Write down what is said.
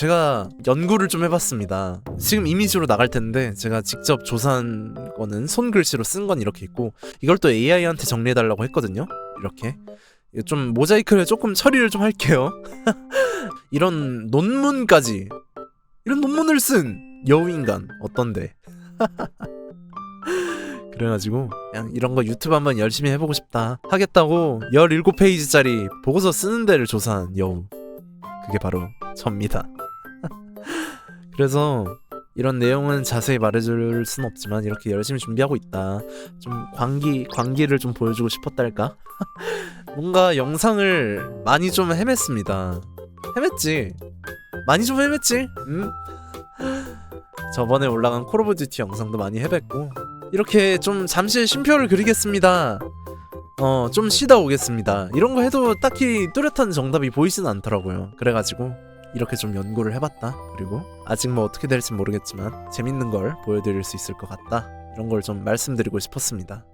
제가 연구를 좀 해봤습니다. 지금 이미지로 나갈 텐데 제가 직접 조사한 거는 손글씨로 쓴 건 이렇게 있고 이걸 또 AI한테 정리해달라고 했거든요. 이렇게 좀 모자이크를 조금 처리를 좀 할게요. 이런 논문까지 이런 논문을 쓴 여우인간 어떤데? 그래가지고 그냥 이런 거 유튜브 한번 열심히 해보고 싶다 하겠다고 17페이지짜리 보고서 쓰는 데를 조사한 여우 그게 바로 접니다 그래서 이런 내용은 자세히 말해줄 순 없지만 이렇게 열심히 준비하고 있다 좀 광기 광기를 좀 보여주고 싶었달까 뭔가 영상을 많이 좀 헤맸습니다 헤맸지 많이 좀 헤맸지 응? 저번에 올라간 콜 오브 듀티 영상도 많이 해봤고 이렇게 좀 잠시 쉼표를 그리겠습니다. 어, 좀 쉬다 오겠습니다. 이런 거 해도 딱히 뚜렷한 정답이 보이진 않더라고요. 그래가지고 이렇게 좀 연구를 해봤다. 그리고 아직 뭐 어떻게 될지 모르겠지만 재밌는 걸 보여드릴 수 있을 것 같다. 이런 걸 좀 말씀드리고 싶었습니다.